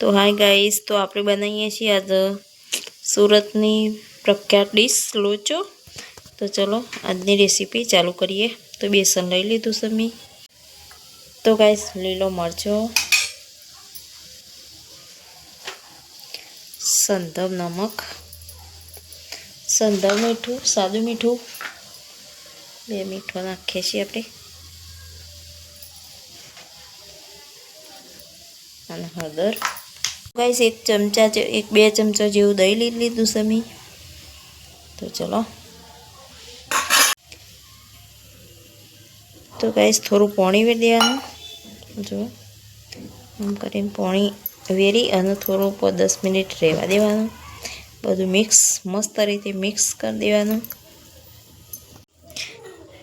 તો hi guys તો આપણે બનાવીએ છીએ આજે સુરતની પ્રખ્યાત ડીશ લોચો. તો ચલો, આજની રેસીપી ચાલુ કરીએ. તો બેસન લઈ લીધું સમી તો ગાઈસ લીલો મરચો. સંધવ નમક. સંધવ મીઠું, સાદું મીઠું. બે મીઠું નાખીએ છીએ આપણે. અને હળદર. ગાઈસ એક ચમચા એક, બે ચમચા જેવું દહીં લઈ લીધું સમી તો ચલો. તો ગાઈસ થોડું પાણી વેરી દેવાનું. જો, આમ કરીને પાણી વેરી અને થોડું દસ મિનિટ રહેવા દેવાનું. બધું મિક્સ મસ્ત રીતે મિક્સ કરી દેવાનું.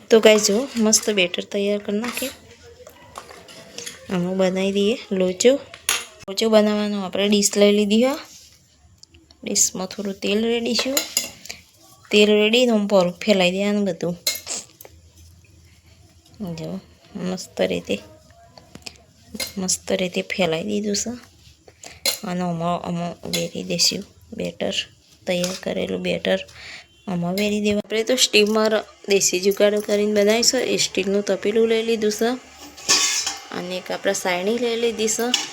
તો ગાઈસ જો, મસ્ત બેટર તૈયાર કરી નાખીએ. આમાં બનાવી દઈએ લોચો. લોચો બનાવવાનો આપણે ડીશ લઈ લીધી, હા. ડીશમાં થોડું તેલ રેડીશું તેલ રેડી ને પર ફેલાઈ દેવાનું બધું. જો, મસ્ત રીતે મસ્ત રીતે ફેલાઈ દીધું છે. અને આમાં આમાં વેરી દેશું બેટર તૈયાર કરેલું બેટર આમાં વેરી દેવા આપણે તો સ્ટીમર દેશી જુગાડો કરીને બનાવીશું. એ સ્ટીલનું તપેલું લઈ લીધું છે. અને એક આપણે સાયણી લઈ લીધી છે.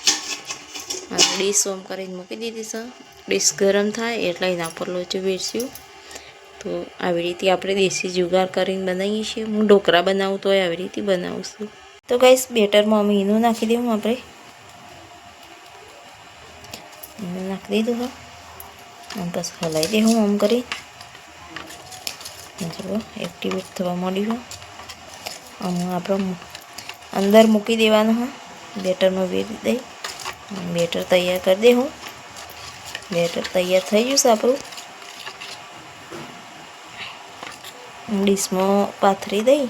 ડીશ ઓમ કરીને મૂકી દીધી છે. ડીશ ગરમ થાય એટલે એના પર લોચો વેરશું તો આવી રીતે આપણે દેશી જુગાર કરીને બનાવીએ છીએ. હું ઢોકળા બનાવું તો આવી રીતે બનાવું છું. તો ગાઈસ બેટરમાં અમે ઈનું નાખી દઉં આપણે. ઈનું નાખી દીધું હા. આમ બસ હલાવી દઉં આમ કરી. જુઓ એક્ટિવેટ થવા માંડ્યું આમ આપણે અંદર મૂકી દેવાનું હા. બેટરમાં વેરી દઈ. બેટર તૈયાર કરી દે હું. બેટર તૈયાર થઈ ગયું છે આપણું. ડીશમાં પાથરી દઈ.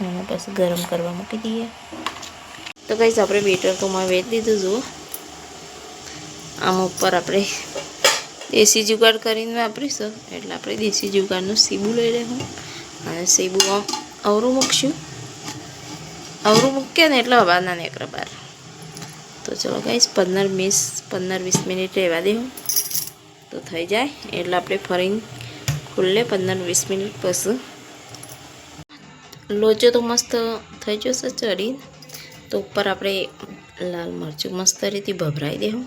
અને પછી ગરમ કરવા મૂકી દઈએ. તો કહીશ આપણે બેટર તો મેં વેચ દીધું જુઓ આમ ઉપર આપણે દેશી જુગાડ કરીને વાપરીશું. એટલે આપણે દેશી જુગાડનું સીબું લઈ લેવું અને સીબું અવરું મૂકશું. અવરું મૂકીએ ને એટલે હવાના નેકરા બહાર. તો ચલો ગાઈશ પંદર વીસ પંદર વીસ મિનિટ રહેવા દેવું તો થઈ જાય, એટલે આપણે ફરીને ખુલ્લે પંદર વીસ મિનિટ પછી. લોચો તો મસ્ત થઈ જશે ચડી તો ઉપર આપણે લાલ મરચું મસ્ત રીતે ભભરાઈ દેવું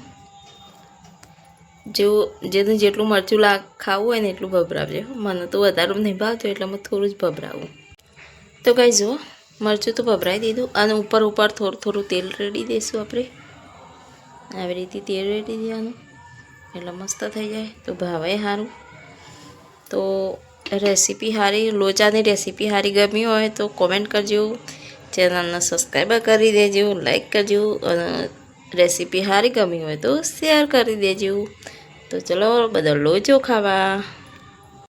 જેવું, જેનું જેટલું મરચું લા ખાવું હોય ને એટલું ભભરાવજો મને તો વધારે નહીં ભાવતું એટલે મેં થોડું જ ભભરાવું. તો કાંઈ જુઓ, મરચું તો ભભરાઈ દીધું. અને ઉપર ઉપર થોડું થોડું તેલ રેડી દઈશું આપણે. આવી રીતે તેલ રેડી દેવાનું એટલે મસ્ત થઈ જાય, તો ભાવે સારું તો રેસીપી સારી લોચાની રેસીપી સારી ગમી હોય તો કોમેન્ટ કરજો. ચેનલને સબસ્ક્રાઈબ કરી દેજો લાઈક કરજો અને રેસીપી સારી ગમી હોય તો શેર કરી દેજો. તો ચલો, બધા લોચો ખાવા.